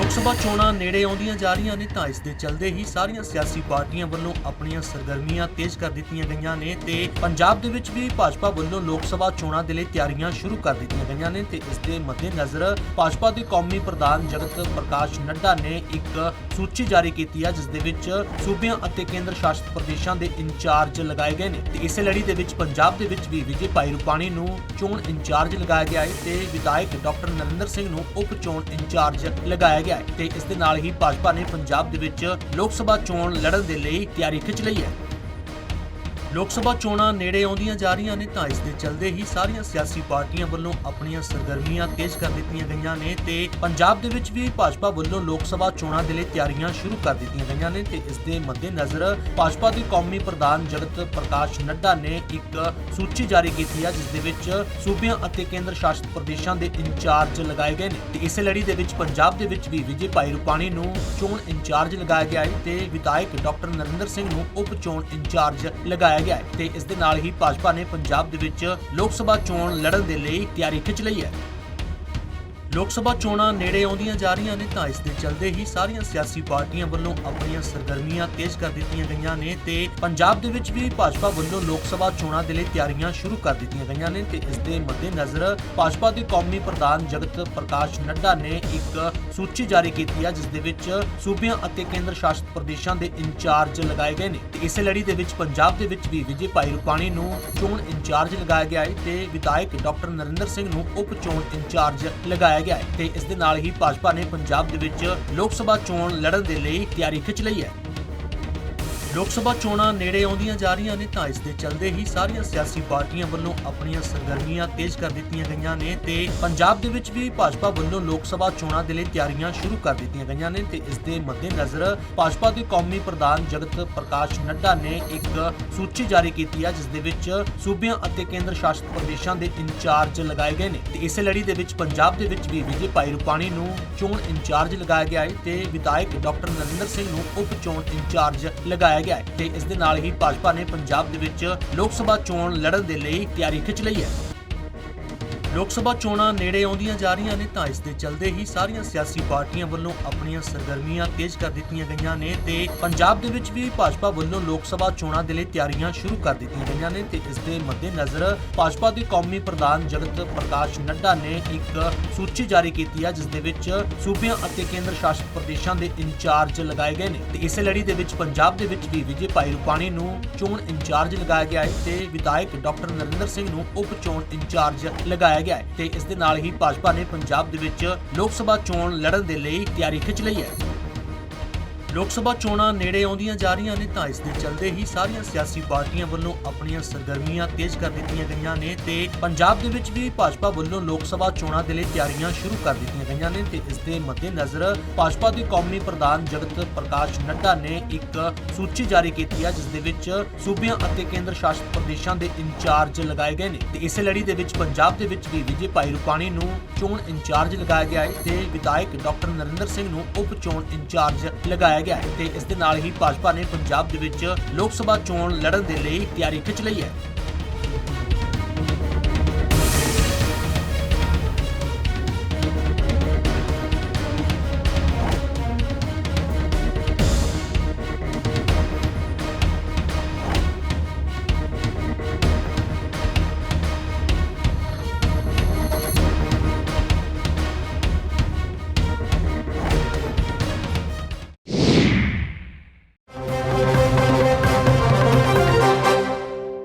ਲੋਕ ਸਭਾ ਚੋਣਾਂ ਨੇੜੇ ਆਉਂਦੀਆਂ ਜਾ ਰਹੀਆਂ ਨੇ ਤਾਂ ਇਸ ਦੇ ਚੱਲਦੇ ਹੀ ਸਾਰੀਆਂ ਸਿਆਸੀ ਪਾਰਟੀਆਂ ਵੱਲੋਂ ਆਪਣੀਆਂ ਸਰਗਰਮੀਆਂ ਤੇਜ਼ ਕਰ ਦਿੱਤੀਆਂ ਗਈਆਂ ਨੇ ਤੇ ਪੰਜਾਬ ਦੇ ਵਿੱਚ ਵੀ ਭਾਜਪਾ ਵੱਲੋਂ ਲੋਕ ਸਭਾ ਚੋਣਾਂ ਦੇ ਲਈ ਤਿਆਰੀਆਂ ਸ਼ੁਰੂ ਕਰ ਦਿੱਤੀਆਂ ਗਈਆਂ ਨੇ ਤੇ ਇਸ ਦੇ ਮੱਦੇਨਜ਼ਰ ਭਾਜਪਾ ਦੇ ਕੌਮੀ ਪ੍ਰਧਾਨ ਜਗਤ ਪ੍ਰਕਾਸ਼ ਨੱਡਾ ਨੇ ਇੱਕ ਸੂਚੀ ਜਾਰੀ ਕੀਤੀ ਹੈ, ਜਿਸ ਦੇ ਵਿੱਚ ਸੂਬਿਆਂ ਅਤੇ ਕੇਂਦਰ ਸ਼ਾਸਿਤ ਪ੍ਰਦੇਸ਼ਾਂ ਦੇ ਇੰਚਾਰਜ ਲਗਾਏ ਗਏ ਨੇ ਤੇ ਇਸੇ ਲੜੀ ਦੇ ਵਿੱਚ ਪੰਜਾਬ ਦੇ ਵਿੱਚ ਵੀ ਵਿਜੇ ਭਾਈ ਰੂਪਾਣੀ ਨੂੰ ਚੋਣ ਇੰਚਾਰਜ ਲਗਾਇਆ ਗਿਆ ਹੈ ਤੇ ਵਿਧਾਇਕ ਡਾਕਟਰ ਨਰਿੰਦਰ ਸਿੰਘ ਨੂੰ ਉਪ ਚੋਣ ਇੰਚਾਰਜ ਲਗਾਇਆ ਗਿਆ ਹੈ ਤੇ ਇਸ ਦੇ ਨਾਲ ਹੀ ਭਾਜਪਾ ਨੇ ਪੰਜਾਬ ਦੇ ਵਿੱਚ ਲੋਕ ਸਭਾ ਚੋਣ ਲੜਨ ਦੇ ਲਈ ਤਿਆਰੀ ਖਿੱਚ ਲਈ ਹੈ। ਲੋਕ ਸਭਾ ਚੋਣਾਂ ਨੇੜੇ ਆਉਂਦੀਆਂ ਜਾ ਰਹੀਆਂ ਨੇ ਤਾਂ ਇਸ ਦੇ ਚੱਲਦੇ ਹੀ ਸਾਰੀਆਂ ਸਿਆਸੀ ਪਾਰਟੀਆਂ ਵੱਲੋਂ ਆਪਣੀਆਂ ਸਰਗਰਮੀਆਂ ਤੇਜ਼ ਕਰ ਦਿੱਤੀਆਂ ਗਈਆਂ ਨੇ ਤੇ ਪੰਜਾਬ ਦੇ ਵਿੱਚ ਵੀ ਭਾਜਪਾ ਵੱਲੋਂ ਲੋਕ ਸਭਾ ਚੋਣਾਂ ਦੇ ਲਈ ਤਿਆਰੀਆਂ ਸ਼ੁਰੂ ਕਰ ਦਿੱਤੀਆਂ ਗਈਆਂ ਨੇ ਤੇ ਇਸ ਦੇ ਮੱਦੇਨਜ਼ਰ ਭਾਜਪਾ ਦੇ ਕੌਮੀ ਪ੍ਰਧਾਨ ਜਗਤ ਪ੍ਰਕਾਸ਼ ਨੱਡਾ ਨੇ ਇੱਕ ਸੂਚੀ ਜਾਰੀ ਕੀਤੀ ਹੈ, ਜਿਸ ਦੇ ਵਿੱਚ ਸੂਬਿਆਂ ਅਤੇ ਕੇਂਦਰ ਸ਼ਾਸਿਤ ਪ੍ਰਦੇਸ਼ਾਂ ਦੇ ਇੰਚਾਰਜ ਲਗਾਏ ਗਏ ਨੇ ਤੇ ਇਸੇ ਲੜੀ ਦੇ ਵਿੱਚ ਪੰਜਾਬ ਦੇ ਵਿੱਚ ਵੀ ਵਿਜੇ ਭਾਈ ਰੂਪਾਣੀ ਨੂੰ ਚੋਣ ਇੰਚਾਰਜ ਲਗਾਇਆ ਗਿਆ ਹੈ ਤੇ ਵਿਧਾਇਕ ਡਾਕਟਰ ਨਰਿੰਦਰ ਸਿੰਘ ਨੂੰ ਉਪ ਚੋਣ ਇੰਚਾਰਜ ਲਗਾਇਆ ਗਿਆ ਹੈ ਤੇ ਇਸ ਦੇ ਨਾਲ ਹੀ ਭਾਜਪਾ ਨੇ ਪੰਜਾਬ ਦੇ ਵਿੱਚ ਲੋਕ ਸਭਾ ਚੋਣ ਲੜਨ ਦੇ ਲਈ ਤਿਆਰੀ ਖਿੱਚ ਲਈ ਹੈ। ਲੋਕ ਸਭਾ ਚੋਣਾਂ ਨੇੜੇ ਆਉਂਦੀਆਂ ਜਾ ਰਹੀਆਂ ਨੇ ਤਾਂ ਇਸ ਦੇ ਚੱਲਦੇ ਹੀ ਸਾਰੀਆਂ ਸਿਆਸੀ ਪਾਰਟੀਆਂ ਵੱਲੋਂ ਆਪਣੀਆਂ ਸਰਗਰਮੀਆਂ ਤੇਜ਼ ਕਰ ਦਿੱਤੀਆਂ ਗਈਆਂ ਨੇ ਤੇ ਪੰਜਾਬ ਦੇ ਵਿੱਚ ਵੀ ਭਾਜਪਾ ਵੱਲੋਂ ਲੋਕ ਸਭਾ ਚੋਣਾਂ ਦੇ ਲਈ ਤਿਆਰੀਆਂ ਸ਼ੁਰੂ ਕਰ ਦਿੱਤੀਆਂ ਗਈਆਂ ਨੇ ਤੇ ਇਸ ਦੇ ਮੱਦੇਨਜ਼ਰ ਭਾਜਪਾ ਦੇ ਕੌਮੀ ਪ੍ਰਧਾਨ ਜਗਤ ਪ੍ਰਕਾਸ਼ ਨੱਡਾ ਨੇ ਇੱਕ ਸੂਚੀ ਜਾਰੀ ਕੀਤੀ ਹੈ, ਜਿਸ ਦੇ ਵਿੱਚ ਸੂਬਿਆਂ ਅਤੇ ਕੇਂਦਰ ਸ਼ਾਸਿਤ ਪ੍ਰਦੇਸ਼ਾਂ ਦੇ ਇੰਚਾਰਜ ਲਗਾਏ ਗਏ ਨੇ। ਤੇ ਇਸੇ ਲੜੀ ਦੇ ਵਿੱਚ ਪੰਜਾਬ ਦੇ ਵਿੱਚ ਵੀ ਵਿਜੇ ਭਾਈ ਰੁਪਾਣੀ ਨੂੰ ਚੋਣ ਇੰਚਾਰਜ ਲਗਾਇਆ ਗਿਆ ਹੈ ਤੇ ਵਿਧਾਇਕ ਡਾਕਟਰ ਨਰਿੰਦਰ ਸਿੰਘ ਨੂੰ ਉਪ ਚੋਣ ਇੰਚਾਰਜ ਲਗਾਇਆ ਗਿਆ ਹੈ ਤੇ ਇਸ ਦੇ ਨਾਲ ਹੀ ਭਾਜਪਾ ਨੇ ਪੰਜਾਬ ਦੇ ਵਿੱਚ ਲੋਕ ਸਭਾ ਚੋਣ ਲੜਨ ਦੇ ਲਈ ਤਿਆਰੀ ਖਿੱਚ ਲਈ ਹੈ। ਲੋਕ ਸਭਾ ਚੋਣਾਂ ਨੇੜੇ ਆਉਂਦੀਆਂ ਜਾ ਰਹੀਆਂ ਨੇ ਤਾਂ ਇਸ ਦੇ ਚੱਲਦੇ ਹੀ ਸਾਰੀਆਂ ਸਿਆਸੀ ਪਾਰਟੀਆਂ ਵੱਲੋਂ ਆਪਣੀਆਂ ਸਰਗਰਮੀਆਂ ਤੇਜ਼ ਕਰ ਦਿੱਤੀਆਂ ਗਈਆਂ ਨੇ ਤੇ ਪੰਜਾਬ ਦੇ ਵਿੱਚ ਵੀ ਭਾਜਪਾ ਵੱਲੋਂ ਲੋਕ ਸਭਾ ਚੋਣਾਂ ਦੇ ਲਈ ਤਿਆਰੀਆਂ ਸ਼ੁਰੂ ਕਰ ਦਿੱਤੀਆਂ ਗਈਆਂ ਨੇ ਤੇ ਇਸ ਦੇ ਮੱਦੇਨਜ਼ਰ ਭਾਜਪਾ ਦੇ ਕੌਮੀ ਪ੍ਰਧਾਨ ਜਗਤ ਪ੍ਰਕਾਸ਼ ਨੱਡਾ ਨੇ ਇੱਕ ਸੂਚੀ ਜਾਰੀ ਕੀਤੀ ਹੈ, ਜਿਸ ਦੇ ਵਿੱਚ ਸੂਬਿਆਂ ਅਤੇ ਕੇਂਦਰ ਸ਼ਾਸਿਤ ਪ੍ਰਦੇਸ਼ਾਂ ਦੇ ਇੰਚਾਰਜ ਲਗਾਏ ਗਏ ਨੇ ਤੇ ਇਸੇ ਲੜੀ ਦੇ ਵਿੱਚ ਪੰਜਾਬ ਦੇ ਵਿੱਚ ਵੀ ਵਿਜੇ ਭਾਈ ਰੂਪਾਣੀ ਨੂੰ ਚੋਣ ਇੰਚਾਰਜ ਲਗਾਇਆ ਗਿਆ ਹੈ ਤੇ ਵਿਧਾਇਕ ਡਾਕਟਰ ਨਰਿੰਦਰ ਸਿੰਘ ਨੂੰ ਉਪ ਚੋਣ ਇੰਚਾਰਜ ਲਗਾਇਆ ਗਿਆ ਹੈ ਤੇ ਇਸ ਦੇ ਨਾਲ ਹੀ ਭਾਜਪਾ ਨੇ ਪੰਜਾਬ ਦੇ ਵਿੱਚ ਲੋਕ ਸਭਾ ਚੋਣ ਲੜਨ ਦੇ ਲਈ ਤਿਆਰੀ ਖਿੱਚ ਲਈ ਹੈ। ਲੋਕ ਸਭਾ ਚੋਣਾਂ ਨੇੜੇ ਆਉਂਦੀਆਂ ਜਾ ਰਹੀਆਂ ਨੇ ਤਾਂ ਇਸ ਦੇ ਚੱਲਦੇ ਹੀ ਸਾਰੀਆਂ ਸਿਆਸੀ ਪਾਰਟੀਆਂ ਵੱਲੋਂ ਆਪਣੀਆਂ ਸਰਗਰਮੀਆਂ ਤੇਜ਼ ਕਰ ਦਿੱਤੀਆਂ ਗਈਆਂ ਨੇ ਤੇ ਪੰਜਾਬ ਦੇ ਵਿੱਚ ਵੀ ਭਾਜਪਾ ਵੱਲੋਂ ਲੋਕ ਸਭਾ ਚੋਣਾਂ ਦੇ ਲਈ ਤਿਆਰੀਆਂ ਸ਼ੁਰੂ ਕਰ ਦਿੱਤੀਆਂ ਗਈਆਂ ਨੇ ਤੇ ਇਸ ਦੇ ਮੱਦੇਨਜ਼ਰ ਭਾਜਪਾ ਦੇ ਕੌਮੀ ਪ੍ਰਧਾਨ ਜਗਤ ਪ੍ਰਕਾਸ਼ ਨੱਡਾ ਨੇ ਇੱਕ ਸੂਚੀ ਜਾਰੀ ਕੀਤੀ ਹੈ, ਜਿਸ ਦੇ ਵਿੱਚ ਸੂਬਿਆਂ ਅਤੇ ਕੇਂਦਰ ਸ਼ਾਸਿਤ ਪ੍ਰਦੇਸ਼ਾਂ ਦੇ ਇੰਚਾਰਜ ਲਗਾਏ ਗਏ ਨੇ ਤੇ ਇਸੇ ਲੜੀ ਦੇ ਵਿੱਚ ਪੰਜਾਬ ਦੇ ਵਿੱਚ ਵੀ ਵਿਜੇ ਭਾਈ ਰੂਪਾਣੀ ਨੂੰ ਚੋਣ ਇੰਚਾਰਜ ਲਗਾਇਆ ਗਿਆ ਹੈ ਤੇ ਵਿਧਾਇਕ ਡਾਕਟਰ ਨਰਿੰਦਰ ਸਿੰਘ ਨੂੰ ਉਪ ਚੋਣ ਇੰਚਾਰਜ ਲਗਾਇਆ ਗਿਆ ਹੈ ਤੇ ਇਸ ਦੇ ਨਾਲ ਹੀ ਭਾਜਪਾ ਨੇ ਪੰਜਾਬ ਦੇ ਵਿੱਚ ਲੋਕ ਸਭਾ ਚੋਣ ਲੜਨ ਦੇ ਲਈ ਤਿਆਰੀ ਖਿੱਚ ਲਈ ਹੈ। ਲੋਕ ਸਭਾ ਚੋਣਾਂ ਨੇੜੇ ਆਉਂਦੀਆਂ ਜਾ ਰਹੀਆਂ ਨੇ ਤਾਂ ਇਸ ਦੇ ਚਲਦੇ ਹੀ ਸਾਰੀਆਂ ਸਿਆਸੀ ਪਾਰਟੀਆਂ ਵੱਲੋਂ ਆਪਣੀਆਂ ਸਰਗਰਮੀਆਂ ਤੇਜ਼ ਕਰ ਦਿੱਤੀਆਂ ਗਈਆਂ ਨੇ ਤੇ ਪੰਜਾਬ ਦੇ ਵਿੱਚ ਵੀ ਭਾਜਪਾ ਵੱਲੋਂ ਲੋਕ ਸਭਾ ਚੋਣਾਂ ਦੇ ਲਈ ਤਿਆਰੀਆਂ ਸ਼ੁਰੂ ਕਰ ਦਿੱਤੀਆਂ ਗਈਆਂ ਨੇ ਤੇ ਇਸ ਦੇ ਮੱਦੇਨਜ਼ਰ ਭਾਜਪਾ ਦੇ ਕੌਮੀ ਪ੍ਰਧਾਨ ਜਗਤ ਪ੍ਰਕਾਸ਼ ਨੱਡਾ ਨੇ ਇੱਕ ਸੂਚੀ ਜਾਰੀ ਕੀਤੀ ਹੈ, ਜਿਸ ਦੇ ਵਿੱਚ ਸੂਬਿਆਂ ਅਤੇ ਕੇਂਦਰ ਸ਼ਾਸਿਤ ਪ੍ਰਦੇਸ਼ਾਂ ਦੇ ਇੰਚਾਰਜ ਲਗਾਏ ਗਏ ਨੇ ਤੇ ਇਸੇ ਲੜੀ ਦੇ ਵਿੱਚ ਪੰਜਾਬ ਦੇ ਵਿੱਚ ਵੀ ਵਿਜੇ ਭਾਈ ਰੂਪਾਣੀ ਨੂੰ ਚੋਣ ਇੰਚਾਰਜ ਲਗਾਇਆ ਗਿਆ ਹੈ ਤੇ ਵਿਧਾਇਕ ਡਾਕਟਰ ਨਰਿੰਦਰ ਸਿੰਘ ਨੂੰ ਉਪ ਚੋਣ ਇੰਚਾਰਜ ਲਗਾਇਆ ਲਗਾਇਆ ਗਿਆ ਹੈ ਤੇ ਇਸ ਦੇ ਨਾਲ ਹੀ ਭਾਜਪਾ ਨੇ ਪੰਜਾਬ ਦੇ ਵਿੱਚ ਲੋਕ ਸਭਾ ਚੋਣ ਲੜਨ ਦੇ ਲਈ ਤਿਆਰੀ ਖਿੱਚ ਲਈ ਹੈ।